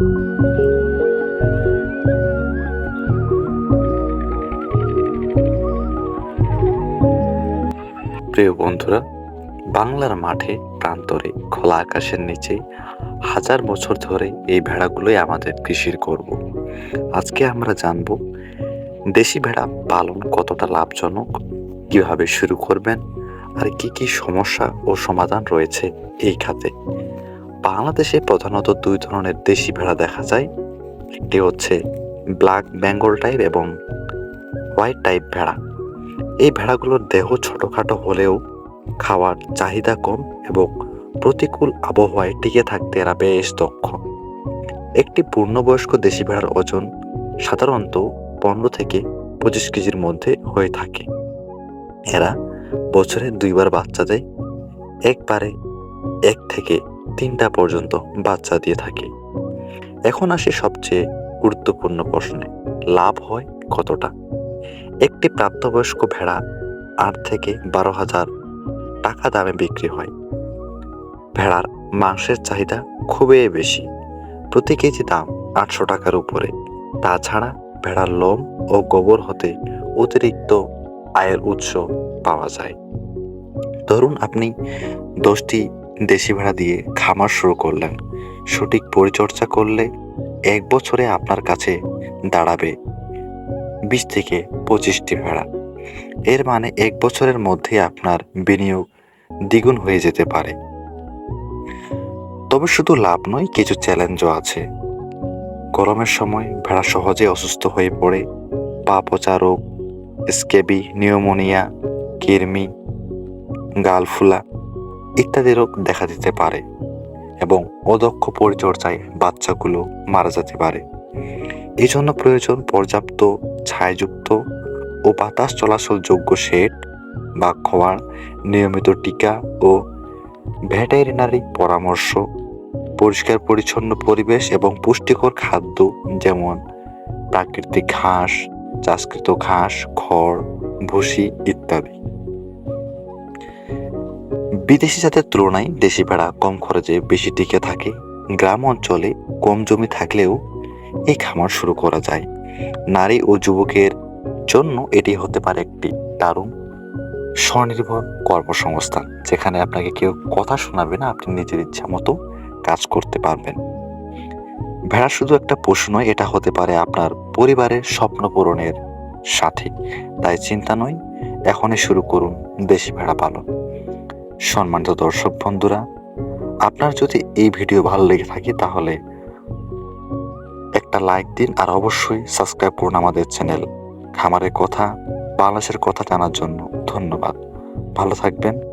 প্রিয় বন্ধুরা, বাংলার মাঠে, প্রান্তরে, খোলা আকাশের নিচে হাজার বছর ধরে এই ভেড়াগুলোই আমাদের কৃষির করব আজকে আমরা জানব দেশি ভেড়া পালন কতটা লাভজনক, কীভাবে শুরু করবেন, আর কি কি সমস্যা ও সমাধান রয়েছে এই খাতে। বাংলাদেশে প্রধানত দুই ধরনের দেশি ভেড়া দেখা যায়। একটি হচ্ছে ব্ল্যাক বেঙ্গল টাইপ এবং হোয়াইট টাইপ ভেড়া। এই ভেড়াগুলোর দেহ ছোটোখাটো হলেও খাওয়ার চাহিদা কম এবং প্রতিকূল আবহাওয়ায় টিকে থাকতে এরা বেশ দক্ষ। একটি পূর্ণবয়স্ক দেশি ভেড়ার ওজন সাধারণত পনেরো থেকে পঁচিশ কেজির মধ্যে হয়ে থাকে। এরা বছরে দুইবার বাচ্চা দেয়, একবারে এক থেকে তিনটা পর্যন্ত বাচ্চা দিয়ে থাকে। এখন আসি সবচেয়ে গুরুত্বপূর্ণ প্রশ্নে, লাভ হয় কতটা? একটি প্রাপ্তবয়স্ক ভেড়া আট থেকে বারো হাজার টাকা দামে বিক্রি হয়। ভেড়ার মাংসের চাহিদা খুবই বেশি। প্রতি কেজি দাম আটশো টাকার উপরে। তাছাড়া ভেড়ার লোম ও গোবর হতে অতিরিক্ত আয়ের উৎস পাওয়া যায়। ধরুন আপনি দশটি দেশি ভেড়া দিয়ে খামার শুরু করলেন। সঠিক পরিচর্যা করলে এক বছরে আপনার কাছে দাঁড়াবে বিশ থেকে পঁচিশটি ভেড়া। এর মানে এক বছরের মধ্যে আপনার বিনিয়োগ দ্বিগুণ হয়ে যেতে পারে। তবে শুধু লাভ নয়, কিছু চ্যালেঞ্জও আছে। গরমের সময় ভেড়া সহজে অসুস্থ হয়ে পড়ে। পা পচা রোগ, স্কেবি, নিউমোনিয়া কৃমি গালফুলা ইত্যাদি রোগ দেখা দিতে পারে এবং অদক্ষ পরিচর্যায় বাচ্চাগুলো মারা যেতে পারে। এই জন্য প্রয়োজন পর্যাপ্ত ছায়াযুক্ত ও বাতাস চলাচল যোগ্য শেড বা খোয়ার, নিয়মিত টিকা ও ভেটেরিনারি পরামর্শ, পরিষ্কার পরিচ্ছন্ন পরিবেশ এবং পুষ্টিকর খাদ্য যেমন প্রাকৃতিক ঘাস, চাষকৃত ঘাস, খড়, ভুসি ইত্যাদি। বিদেশি জাতের তুলনায় দেশি ভেড়া কম খরচে বেশি টিকে থাকে। গ্রাম অঞ্চলে কম জমি থাকলেও এই খামার শুরু করা যায়। নারী ও যুবকের জন্য এটি হতে পারে একটি দারুণ স্বনির্ভর কর্মসংস্থান, যেখানে আপনাকে কেউ কথা শোনাবে না, আপনি নিজের ইচ্ছা মতো কাজ করতে পারবেন। ভেড়া শুধু একটা পশু নয়, এটা হতে পারে আপনার পরিবারের স্বপ্ন পূরণের সাথী। তাই চিন্তা নয়, এখনই শুরু করুন দেশি ভেড়া পালন। সম্মানিত দর্শক বন্ধুরা, আপনার যদি এই ভিডিও ভালো লেগে থাকে তাহলে একটা লাইক দিন আর অবশ্যই সাবস্ক্রাইব করুন আমাদের চ্যানেল খামারের কথা, বাংলাদেশের কথা জানার জন্য ধন্যবাদ। ভালো থাকবেন।